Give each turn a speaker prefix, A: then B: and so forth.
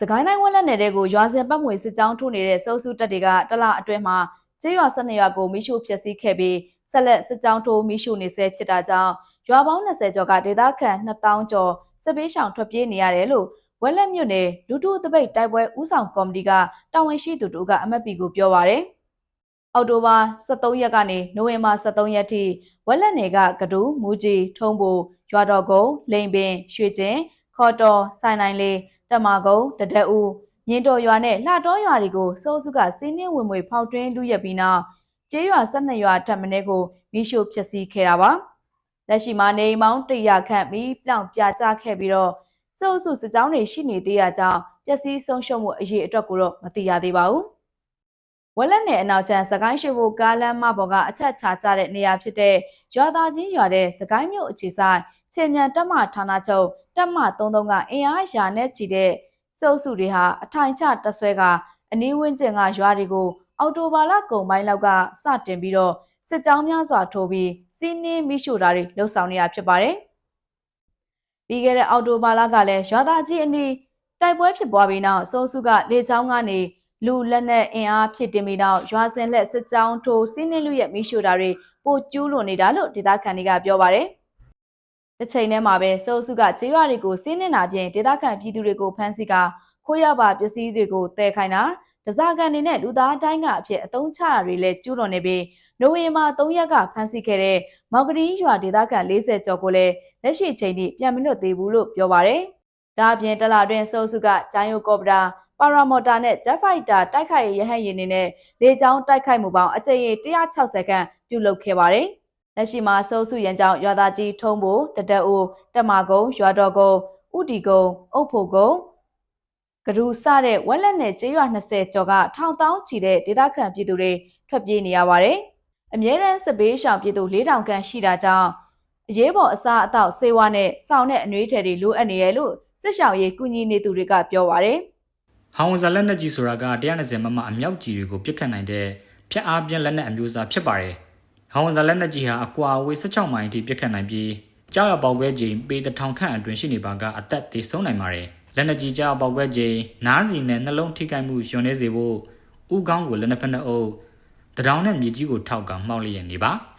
A: စကိုင်းတိုင်းဝက်လက်နယ်တဲကိုရွာစဉ်ပတ်မွေစစ်ကြောင်းထိုးနေတဲ့စိုးစုတပ်တွေကတလအတွင်းမှာကျေးရွာ၁၂ရွာကိုမိရှို့ဖျက်ဆီးခဲ့ပြီးဆက်လက်စစ်ကြောင်းထိုးမိရှို့နေဆဲဖြစ်တာကြောင့်ရွာပေါင်း20ကျော်ကဒေသခံ2000ကျော်စစ်ပေးရှောင်ထွက်ပြေးနေရတယ်လို့ဝက်လက်မြို့နယ်လူထုတပိတ်တိုက်ပွဲဥဆောင်ကော်မတီကတာဝန်ရှိသူတို့ကအမတ်ပီကိုပြောပါရယ်အောက်တိုဘာ23ရက်ကနေနိုဝင်ဘာ23ရက်ထိဝက်လက်နယ်ကကဒူးမူကြီးထုံးပိုရွာတော်ကုန်းလိန်ပင်ရွှေကျင်ခေါ်တော်ဆိုင်နိုင်လေး တမာကုန်းတဒက်ဦးမြင်းတော်ရွာနဲ့လှတော်ရွာတွေကိုစိုးစုကစီးနှင်းဝင်မွေဖောက်တွင်းလူရက်ပြီးနောက်ကျေးရွာ12ရွာထပ်မင်းကိုမိရှို့ဖျက်ဆီးခဲ့တာပါလက်ရှိမှာနေအိမ်မောင်း100ခန့်ပြီးပြောင်ပြကြခဲ့ပြီးတော့စိုးစုစစ်ကြောင်းတွေရှိနေသေးတာကြောင့်ပျက်စီးဆုံးရှုံးမှုအရေးအတွက်ကိုတော့မသိရသေးပါဘူးဝက်လက်နယ်အနောက်ချမ်းစကိုင်းရွှေဘိုကားလမ်းမပေါ်ကအချက်ချကြတဲ့နေရာဖြစ်တဲ့ရွာသားချင်းရွာတဲ့စကိုင်းမြို့အခြေဆိုင်ခြေမြန်တက်မဌာနချုပ် တက်မ33ကအင်အားရာနဲ့ချီတဲ့စုပ်စုတွေဟာအထိုင်ချတက်ဆွဲကအနီးဝန်းကျင်ကရွာတွေကိုအော်တိုဘာလကုန်ပိုင်းလောက်ကစတင်ပြီးတော့စစ်ကြောင်းများစွာထိုးပြီးစီးနင်းမိရှို့တာတွေလှုပ်ဆောင်နေတာဖြစ်ပါတယ်။ပြီးခဲ့တဲ့အော်တိုဘာလကလည်းရွာသားကြီးအနီးတိုက်ပွဲဖြစ်ပွားပြီးနောက်စိုးစုကလေချောင်းကနေလူလက်နက်အင်အားဖြစ်တင်ပြီးနောက်ရွာစင်လက်စစ်ကြောင်းထိုးစီးနင်းလူရဲ့မိရှို့တာတွေပိုကျူးလွန်နေတာလို့ဒေသခံတွေကပြောပါတယ်။ တစ်ချိန်တည်းမှာပဲစိုးစုကကျေးရွာတွေကိုစီးနင်းတာပြင်ဒေသခံပြည်သူတွေကိုဖမ်းဆီးကာခိုးရပါပစ္စည်းတွေကိုတည်ခိုင်းတာဒဇာကန်တွေနဲ့လူသားတိုင်းကအဖြစ်အတုံးချတာတွေလည်းကျူးလွန်နေပြီးနိုဝင်ဘာ3ရက်ကဖမ်းဆီးခဲ့တဲ့မော်ဂရီရွာဒေသခံ40ကျော်ကိုလည်းလက်ရှိချိန်ထိပြန်မလွတ်သေးဘူးလို့ပြောပါရယ်။ဒါအပြင်တလာတွင်စိုးစုကဂျိုင်းယိုကော်ပတာပါရာမော်တာနဲ့ဂျက်ဖိုက်တာတိုက်ခိုက်ရေးရဟတ်ယာဉ်တွေနဲ့လေကြောင်းတိုက်ခိုက်မှုပေါင်းအကြိမ်ရေ160ခန့်ပြုလုပ်ခဲ့ပါတယ်။ လက်ရှိမှာစိုးစုရန်ကြောင့်ရွာသားကြီးထုံးဖို့တတက်အိုတက်မာကုန်းရွာတော်ကုန်းဥတီကုန်းအုတ်ဖို့ကုန်းကဒူစတဲ့ဝက်လက်နယ်ကျေးရွာ20ကျော်ကထောင်တောင်းချီတဲ့ဒေသခံပြည်သူတွေထွက်ပြေးနေရပါတယ်။အမြဲတမ်းစစ်ဘေးရှောင်ပြည်သူ4000ခန့်ရှိတာကြောင့်အရေးပေါ်အစားအသောက်ဆေးဝါးနဲ့စောင်းတဲ့အနှွေးထည်တွေလိုအပ်နေရလို့စစ်ရှောင်ရေးကူညီနေသူတွေကပြောပါတယ်။
B: ဟောင်ဝန်ဇာလက်နက်ကြီးဆိုတာက120မမအမြောက်ကြီးတွေကိုပစ်ခတ်နိုင်တဲ့ဖျက်အားပြင်းလက်နက်အမျိုးအစားဖြစ်ပါတယ်။ ဟောင်ဝန်ဇာလက်နက်ကြီးဟာအကွာအဝေး16မိုင်အထိပစ်ခတ်နိုင်ပြီးကြောက်ရပေါက်ကွဲချိန်ပေတထောင်ခန့်အတွင်းရှိနေပါကအသက်သေးဆုံးနိုင်ပါတယ်။လက်နက်ကြီးကြောက်ပေါက်ကွဲချိန်နားစီနဲ့နှလုံးထိခိုက်မှုယွန်နေစေဖို့ဥကောင်းကိုလက်နက်ဖက်နှအုပ်တရောင်နဲ့မြေကြီးကိုထောက်ကမှောက်လျက်နေပါ။